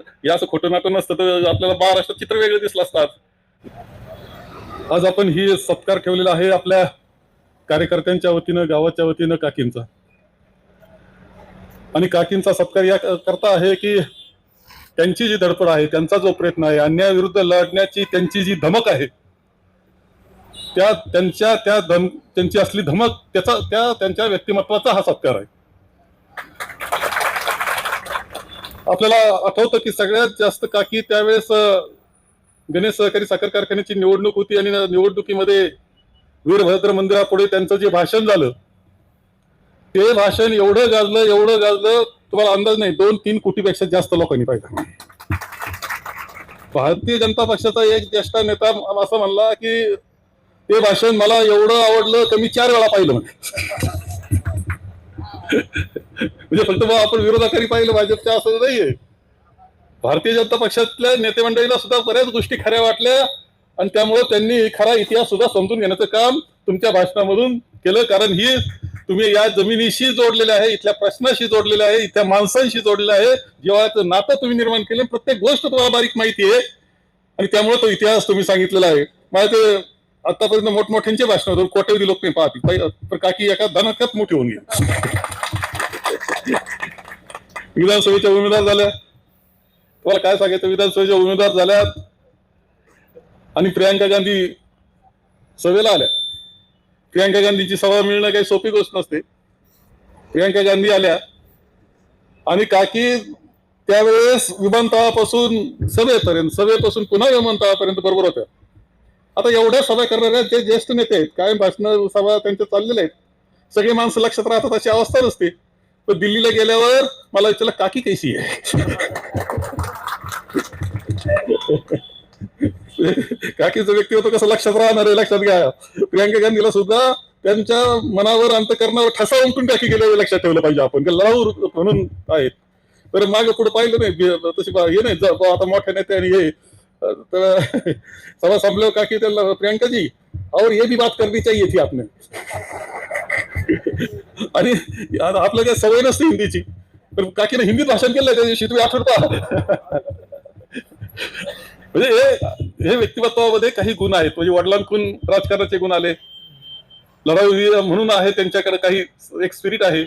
हे असं खोटं नाटं नसतं तर आपल्याला महाराष्ट्रात चित्र वेगळे दिसलं असतात. आज आपण ही सत्कार ठेवलेला आहे आपल्या कार्यकर्त्यांच्या वतीनं गावाच्या वतीनं काकींचा. आणि काकींचा सत्कार या करता आहे की त्यांची जी धडपड आहे त्यांचा जो प्रयत्न आहे अन्यायाविरुद्ध लढण्याची त्यांची जी धमक आहे त्या त्यांच्या त्या धम त्यांची असली धमक त्याचा त्या त्यांच्या व्यक्तिमत्वाचा हा सत्कार आहे. आपल्याला आठवतं की सगळ्यात जास्त काकी त्यावेळेस गणेश सहकारी साखर कारखान्याची निवडणूक होती आणि निवडणुकीमध्ये वीरभद्र मंदिरापुढे त्यांचं जे भाषण झालं ते भाषण एवढं गाजलं एवढं गाजलं तुम्हाला अंदाज नाही दोन तीन कोटीपेक्षा जास्त लोकांनी पाहिलं. भारतीय जनता पक्षाचा एक ज्येष्ठ नेता असं म्हणला की ते भाषण मला एवढं आवडलं तर मी चार वेळा पाहिलं. म्हणजे फक्त मग आपण विरोधाकारी पाहिलं भाजपच्या असं नाहीये. भारतीय जनता पक्षातल्या नेते मंडळीला सुद्धा बऱ्याच गोष्टी खऱ्या वाटल्या आणि त्यामुळे त्यांनी खरा इतिहास सुद्धा समजून घेण्याचं काम तुमच्या भाषणामधून केलं. कारण ही तुम्ही या जमिनीशी जोडलेले आहे इथल्या प्रश्नाशी जोडलेले आहे इथल्या माणसांशी जोडलेलं आहे. जेव्हा नातं तुम्ही निर्माण केलं प्रत्येक गोष्ट तुम्हाला बारीक माहिती आहे. आणि त्यामुळे तो इतिहास तुम्ही सांगितलेला आहे. मला ते आतापर्यंत मोठमोठ्यांचे भाषण होतं. कोट्यवधी लोक नाही पाहतील. पण काकी एका धनकात मोठी होऊन गेली. विधानसभेच्या उमेदवार झाल्या तुम्हाला काय सांगायचं? विधानसभेच्या उमेदवार झाल्यात. आणि प्रियांका गांधी सभेला आल्या. प्रियांका गांधीची सभा मिळणं काही सोपी गोष्ट नसते. प्रियांका गांधी आल्या. आणि काकी त्यावेळेस विमानतळापासून सभेपर्यंत सभेपासून पुन्हा विमानतळापर्यंत बरोबर होत्या. आता एवढ्या सभा करणाऱ्या जे ज्येष्ठ नेते आहेत कायम भाषण सभा त्यांच्या चाललेल्या आहेत. सगळी माणसं लक्षात राहतात अशी अवस्था नसते. तर दिल्लीला गेल्यावर मला विचारलं काकी कैसी आहे. काकीचं व्यक्तिमत्व कसं लक्षात राहणार आहे? लक्षात घ्या. प्रियांका गांधीला सुद्धा त्यांच्या मनावर अंतकरणावर ठसा उमटून टाकी गेल्यावर लक्षात ठेवलं पाहिजे आपण. लावूर म्हणून आहेत. तर मागे पुढे पाहिलं नाही. तशी बा- हे नाही. आता मोठ्या नेते आणि हे. तर सभा संपल्यावर काकी त्याला प्रियांका जी और ये भी बात करनी चाहिए थी आपने. आणि आपल्या काय काही सवय नसते हिंदीची. पण काकीने हिंदीत भाषण केलं त्या दिवशी तुम्ही आठवता म्हणजे हे हे व्यक्तिमत्वामध्ये काही गुण आहेत. म्हणजे वडिलांकडून राजकारणाचे गुण आले. लढाऊ म्हणून आहे त्यांच्याकडे काही एक स्पिरिट आहे.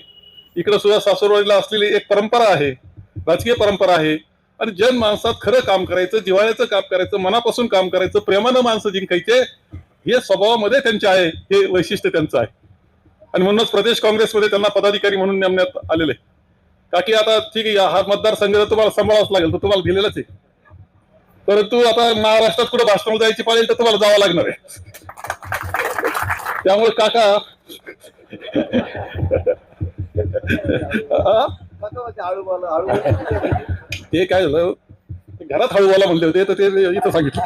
इकडे सुद्धा सासूरवाडीला असलेली एक परंपरा आहे. राजकीय परंपरा आहे. आणि जन माणसात खरं काम करायचं जिवाळ्याचं काम करायचं मनापासून काम करायचं प्रेमानं माणसं जिंकायचे हे स्वभावामध्ये त्यांचे आहे हे वैशिष्ट्य त्यांचं आहे. आणि म्हणूनच प्रदेश काँग्रेसमध्ये त्यांना पदाधिकारी म्हणून नेमण्यात आलेले. काकी का की आता ठीक आहे हा मतदारसंघ जर तुम्हाला सांभाळावाच लागेल तर तुम्हाला दिलेलाच आहे. परंतु आता महाराष्ट्रात कुठं भाषणाला जायची पाहिजे तर तुम्हाला जावं लागणार आहे. त्यामुळे काका ते काय झालं? घरात हळूवाला म्हणले होते तर ते इथं सांगितलं.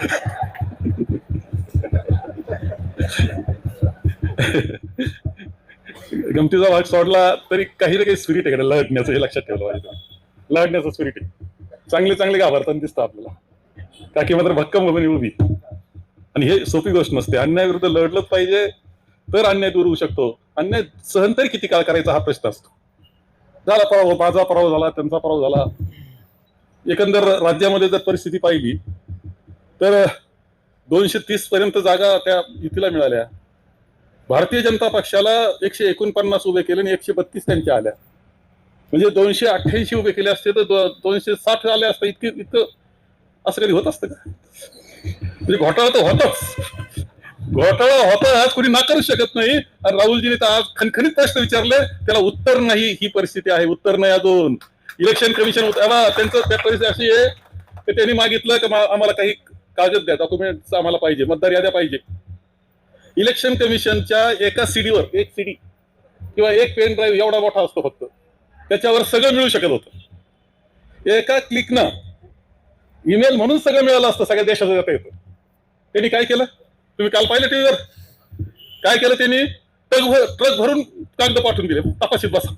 गमतीचा भाग सोडला तरी काही ना काही स्पिरिट आहे लढण्याचं हे लक्षात ठेवलं पाहिजे. लढण्याचं स्पिरिट आहे चांगले चांगले घाबरताना दिसतं आपल्याला. काकी मात्र भक्कम उभी उभी. आणि हे सोपी गोष्ट नसते. अन्यायाविरुद्ध लढलंच पाहिजे तर अन्याय दूर होऊ शकतो. अन्याय सहन तरी किती काळ करायचा हा प्रश्न असतो. झाला पराभव माझा पराभव झाला त्यांचा पराभव झाला. एकंदर राज्यामध्ये जर परिस्थिती पाहिली तर दोनशे तीस पर्यंत जागा त्या युतीला मिळाल्या. भारतीय जनता पक्षाला एकशे एकोणपन्नास उभे केले आणि एकशे बत्तीस त्यांच्या आल्या. म्हणजे दोनशे अठ्ठ्याऐंशी उभे केले असते तर दोनशे साठ आले असते इतके इतकं असं कधी होत असतं का? म्हणजे घोटाळा तर होताच. घोटाळा होता आज कोणी नाकारू शकत नाही. आणि राहुलजीने तर आज खणखणीत प्रश्न विचारले त्याला उत्तर नाही ही परिस्थिती आहे उत्तर नाही अजून. इलेक्शन कमिशन त्यांचं त्या परिस्थिती अशी आहे की त्यांनी मागितलं की आम्हाला काही कागद द्या डॉक्युमेंट आम्हाला पाहिजे मतदार याद्या पाहिजे. इलेक्शन कमिशनच्या एका सीडीवर एक सीडी किंवा एक पेन ड्राईव्ह एवढा मोठा असतो फक्त. त्याच्यावर सगळं मिळू शकत होतं. एका क्लिकनं ईमेल म्हणून सगळं मिळालं असतं सगळ्या देशाचं जाता येतं. त्यांनी काय केलं? तुम्ही काल पाहिलं टीव्हीवर? काय केलं त्यांनी? ट्रक भर ट्रक भरून कागद पाठवून दिले. तपाशीत बसा.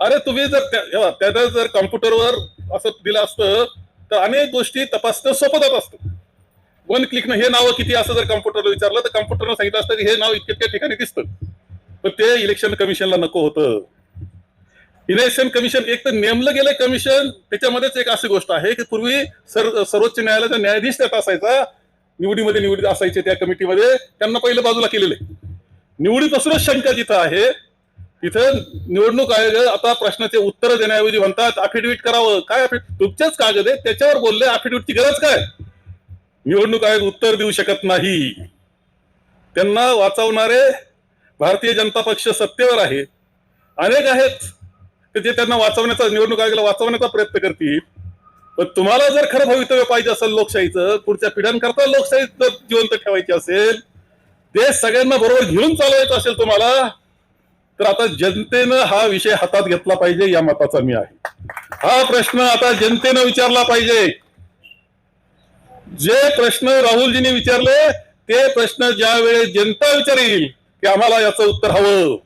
अरे तुम्ही जर त्या- जर कॉम्प्युटरवर असं दिलं असतं तर अनेक गोष्टी तपासणं सोपं जात असतं. वन क्लिकनं हे नाव किती असं जर कम्प्युटरला विचारलं तर कम्प्युटरनं सांगितलं असतं की हे नाव इतक्या ठिकाणी दिसतं. पण ते इलेक्शन कमिशनला नको होतं. इलेक्शन कमिशन एक तर नेमलं गेलं कमिशन त्याच्यामध्येच एक अशी गोष्ट आहे की पूर्वी सर सर्वोच्च न्यायालयाचा न्यायाधीश त्यात असायचा. निवडीमध्ये निवडीत असायचे त्या कमिटीमध्ये त्यांना पहिलं बाजूला केलेले निवडीपासूनच शंका जिथं आहे तिथं निवडणूक आयोग आता प्रश्नाचे उत्तर देण्याऐवजी म्हणतात अफिडेव्हिट करावं. काय तुमच्याच कागद आहे त्याच्यावर बोलले अफिडेव्हिटची गरज काय? निवडणूक आयोग उत्तर देऊ शकत नाही. त्यांना वाचवणारे भारतीय जनता पक्ष सत्तेवर आहे. अनेक आहेत ते जे त्यांना वाचवण्याचा निवडणूक आयोगाला वाचवण्याचा प्रयत्न करतील. पण तुम्हाला जर खरं भवितव्य पाहिजे असेल लोकशाहीचं पुढच्या पिढ्यांकरता लोकशाही जर जिवंत ठेवायची असेल ते सगळ्यांना बरोबर घेऊन चालवायचं असेल तुम्हाला तर आता जनतेनं हा विषय हातात घेतला पाहिजे या मताचा मी आहे. हा प्रश्न आता जनतेनं विचारला पाहिजे. जे प्रश्न राहुलजींनी विचारले ते प्रश्न ज्या वेळेस जनता विचारेल की आम्हाला याचं उत्तर हवं.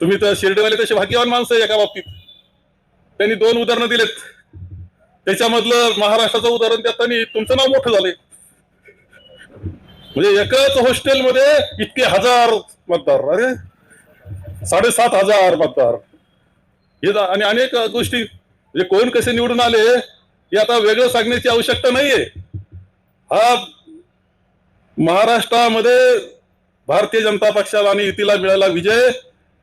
तुम्ही तर शिर्डीवाले तसे भाग्यवान माणसं एका बाबतीत. त्यांनी दोन उदाहरणं दिलेत. त्याच्यामधलं महाराष्ट्राचं उदाहरण देताना तुमचं नाव मोठं झालंय. म्हणजे एकाच हॉस्टेलमध्ये इतके हजार मतदार. अरे साडेसात हजार मतदार. हे जा- आणि अनेक गोष्टी. म्हणजे कोण कसे निवडून आले हे आता वेगळं सांगण्याची आवश्यकता नाहीये. हा महाराष्ट्रामध्ये भारतीय जनता पक्षाला आणि युतीला मिळाला विजय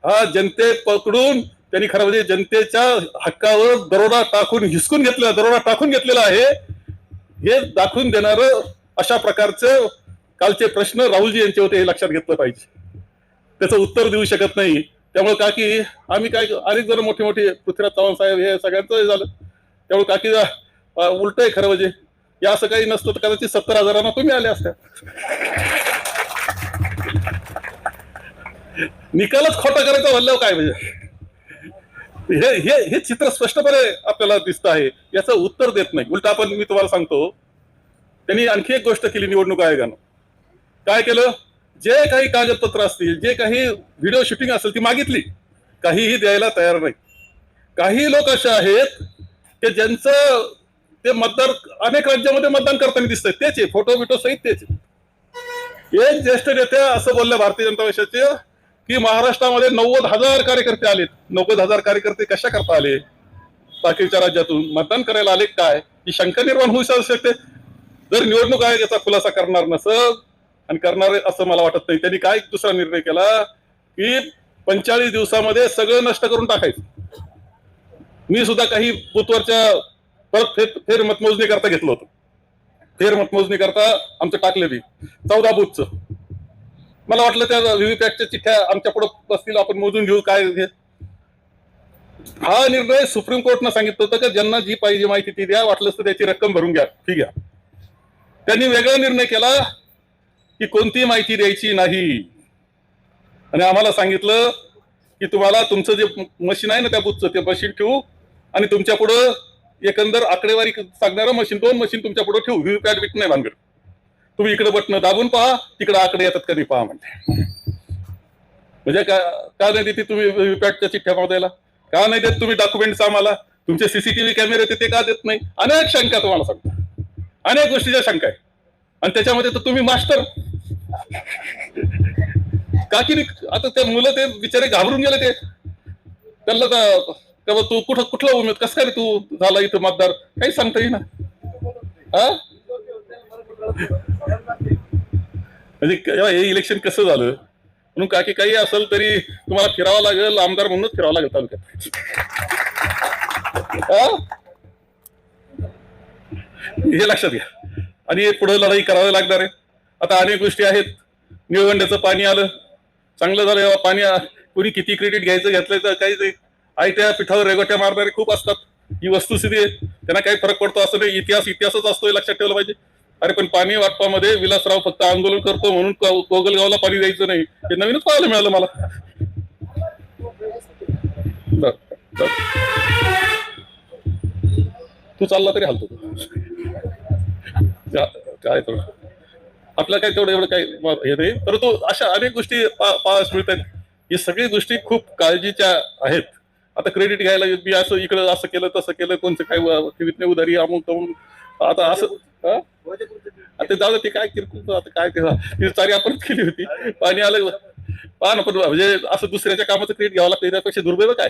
हा जनते पकडून त्यांनी खरं म्हणजे जनतेच्या हक्कावर दरोडा टाकून हिसकून घेतलेला दरोडा टाकून घेतलेला आहे. हे दाखवून देणार अशा प्रकारचे कालचे प्रश्न राहुलजी यांचे होते हे लक्षात घेतलं पाहिजे. त्याचं उत्तर देऊ शकत नाही. त्यामुळे काकी आम्ही काय अनेक जण मोठे मोठे पृथ्वीराज चव्हाण साहेब हे सगळ्यांचं हे झालं. त्यामुळे काकी उलट आहे खरं म्हणजे. या असं काही नसतं तर कदाचित सत्तर हजारांना तुम्ही आले असत्या. निकालच खोटा करायचा म्हणल्यावर काय म्हणजे? हे हे हे चित्र स्पष्टपणे आपल्याला दिसत आहे. याचं उत्तर देत नाही. उलट आपण मी तुम्हाला सांगतो त्यांनी आणखी एक गोष्ट केली निवडणूक आयोगानं. काय केलं? जे काही कागदपत्र असतील जे काही व्हिडिओ शूटिंग असेल ती मागितली. काहीही द्यायला तयार नाही. काही लोक असे आहेत की ज्यांचं ते मतदार अनेक राज्यामध्ये मतदान करताना दिसतंय. तेच आहे. फोटो बिटो सहित तेच एक ज्येष्ठ नेते असं बोलले भारतीय जनता पक्षाचे की महाराष्ट्रामध्ये नव्वद हजार कार्यकर्ते आलेत. नव्वद हजार कार्यकर्ते कशा करता आले? बाकीच्या राज्यातून मतदान करायला आले काय? ही शंका निर्माण होऊ शकते. जर निवडणूक आयोग याचा खुलासा करणार नसत आणि करणार असं मला वाटत नाही. त्यांनी काय दुसरा निर्णय केला? की पंचेचाळीस दिवसामध्ये सगळं नष्ट करून टाकायचं. मी सुद्धा काही बुथवरच्या परत फेर फेर मतमोजणी करता घेतलं होतं. फेर मतमोजणी करता आमचं टाकलं बी. चौदा बुथचं मला वाटलं त्या व्हीव्हीपॅटच्या चिठ्ठ्या आमच्या पुढे बसतील आपण मोजून घेऊ काय हे. हा निर्णय सुप्रीम कोर्टनं सांगितलं होतं की ज्यांना जी पाहिजे माहिती ती द्या वाटलंच तर त्याची रक्कम भरून घ्या. ठीक घ्या त्यांनी वेगळा निर्णय केला की कोणती माहिती द्यायची नाही. आणि आम्हाला सांगितलं की तुम्हाला तुमचं जे मशीन आहे ना त्या बुथचं ते मशीन ठेवू आणि तुमच्या पुढं एकंदर आकडेवारी सांगणारं मशीन दोन मशीन तुमच्यापुढे ठेवू. व्हीव्हीपॅट विक नाही भानगड. तुम्ही इकडे बटणं दाबून पहा तिकडे आकडे येतात कधी पहा म्हणते. म्हणजे का का नाही देते तुम्ही व्हीव्हीपॅटच्या चिठ्ठ्या द्यायला का नाही देत तुम्ही डॉक्युमेंट्स आम्हाला? तुमचे सीसीटीव्ही कॅमेरे ते का देत नाही? अनेक शंका तुम्हाला सांगतो. अनेक गोष्टीच्या शंका आहे. आणि त्याच्यामध्ये तर तुम्ही मास्टर का की आता ते मुलं ते बिचारे घाबरून गेले ते. त्यांना तेव्हा तू कुठं कुठला उमेद? कसं काय तू झाला इथं मतदार? काही सांगता येईना. म्हणजे हे इलेक्शन कसं झालं? म्हणून काकी काही असेल तरी तुम्हाला फिरावं लागेल आमदार म्हणूनच फिरावं लागेल तालुक्यात. हे लक्षात घ्या. आणि पुढे लढाई करावी लागणार आहे. आता अनेक गोष्टी आहेत. निळवंड्याचं पाणी आलं. चांगलं झालं. पाणी कुणी किती क्रेडिट घ्यायचं घेतलं तर काही नाही आयत्या पिठावर रेगोट्या मारणारे खूप असतात. ही वस्तुस्थिती आहे. त्यांना काही फरक पडतो असं नाही. इतिहास इतिहासच असतो हे लक्षात ठेवलं पाहिजे. अरे पण पाणी वाटपामध्ये विलासराव फक्त आंदोलन करतो म्हणून को- कोगलगावला पाणी द्यायचं नाही. हे नवीनच पाहायला मिळालं मला. तू चालला तरी हलतो. काय तर आपलं काय तेवढं एवढं काय हे नाही. परंतु अशा अनेक गोष्टी पा- पाहायला मिळतात ही सगळी गोष्टी खूप काळजीच्या आहेत. आता क्रेडिट घ्यायला मी असं इकडं असं केलं तसं केलं कोणचं काय ठेवीत नाही उधारी अमुक तमुक आता असं ते आता जाऊ ते काय किरकोळ आता काय ते चारी आपण केली होती. पाणी आलं पहा ना पण म्हणजे असं दुसऱ्याच्या कामाचं क्रेडिट घ्यावं लागतं त्यापेक्षा दुर्दैव काय?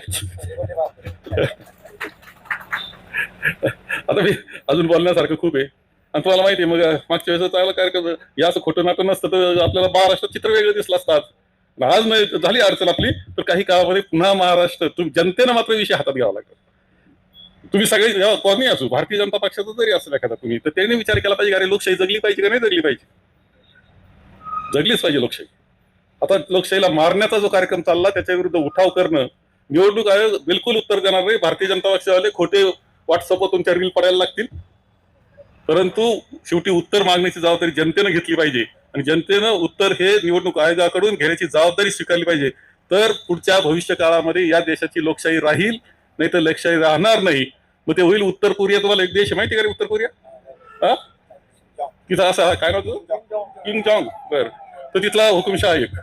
आता मी अजून बोलण्यासारखं खूप आहे. आणि तुम्हाला माहिती आहे मग मागच्या वेळेस चांगलं कार्यक्रम या असं खोटं नाटक नसतं तर आपल्याला महाराष्ट्रात चित्र वेगळं दिसलं असतात आज नाही झाली अडचण आपली तर काही काळामध्ये पुन्हा महाराष्ट्र तुम्ही जनतेनं मात्र विषय हातात घ्यावा लागतो तुम्ही सगळे कोणी असू भारतीय जनता पक्षाचा जरी असेल एखादा तुम्ही तर त्याने विचार केला पाहिजे अरे लोकशाही जगली पाहिजे का नाही जगली पाहिजे? जगलीच पाहिजे लोकशाही. आता लोकशाहीला मारण्याचा जो कार्यक्रम चालला त्याच्या विरुद्ध उठाव करणं निवडणूक आयोग बिलकुल उत्तर देणार नाही. भारतीय जनता पक्षावाले खोटे व्हॉट्सअपवर तुमच्या रील पडायला लागतील. परंतु शेवटी उत्तर मागण्याची जबाबदारी जनतेनं घेतली पाहिजे. आणि जनतेनं उत्तर हे निवडणूक आयोगाकडून घेण्याची जबाबदारी स्वीकारली पाहिजे. तर पुढच्या भविष्य काळामध्ये या देशाची लोकशाही राहील नाही तर लोकशाही राहणार नाही. मग ते होईल उत्तर कोरिया. तुम्हाला एक देश माहिती का रे उत्तर कोरिया? हा? तिथं असा काय नाव किंग जॉंग. बर. तर तिथला हुकुमशाह एक.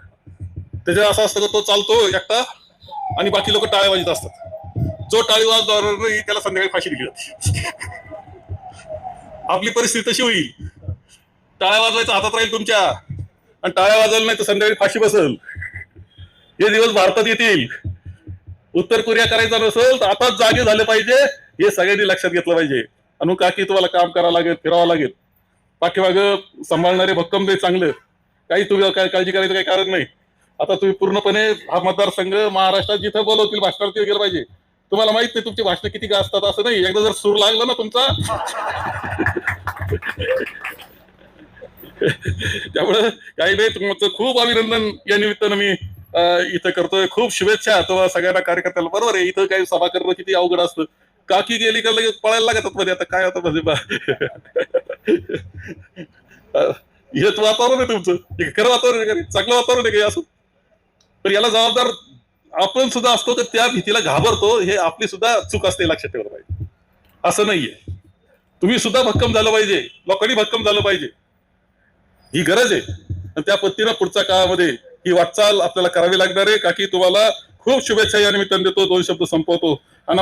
त्याच्यात असं असतं तो चालतो एकटा आणि बाकी लोक टाळ्या वाजत असतात. जो टाळी वाजवणार नाही त्याला संध्याकाळी फाशी दिली जाते. आपली परिस्थिती तशी होईल. टाळ्या वाजवायचा हातात राहील तुमच्या. आणि टाळ्या वाजवलं नाही तर संध्याकाळी फाशी बसल. हे दिवस भारतात येतील. उत्तर कोरिया करायचा नसेल तर आताच जागे झाले पाहिजे. हे सगळ्यांनी लक्षात घेतलं पाहिजे. अनु काकी तुम्हाला काम करावं लागेल फिरावं लागेल. पाठीमाग सांभाळणारे भक्कम दे चांगलं. काही तुम्ही काय काळजी करायचं काही कारण नाही. आता तुम्ही पूर्णपणे हा मतदारसंघ महाराष्ट्रात जिथं बोलवतील भाषणात तिथे गेलं पाहिजे. तुम्हाला माहीत नाही तुमची भाषण किती गाजतात असं नाही. एकदा जर सूर लागला ना तुमचा. त्यामुळे काही नाही तुमचं खूप अभिनंदन या निमित्तानं मी इथं करतोय. खूप शुभेच्छा तुम्हाला सगळ्यांना कार्यकर्त्याला. बरोबर आहे इथं काही सभा करणं किती अवघड असतं. काकी गेली का लगेच पळायला लागतात मध्ये? आता काय होतं म्हणजे बा? हेच वातावरण आहे तुमचं. खरं वातावरण आहे का चांगलं वातावरण आहे काही असं? पण याला जबाबदार आपण सुद्धा असतो तर त्या भीतीला घाबरतो हे आपली सुद्धा चूक असते लक्षात ठेवलं पाहिजे. असं नाहीये. तुम्ही सुद्धा भक्कम झालं पाहिजे. लोकांनी भक्कम झालं पाहिजे. ही गरज आहे. आणि त्या पद्धतीनं पुढच्या काळामध्ये ही वाटचाल आपल्याला करावी लागणार आहे. का की तुम्हाला खूप शुभेच्छा या निमित्ताने देतो. दोन शब्द संपवतो. आणि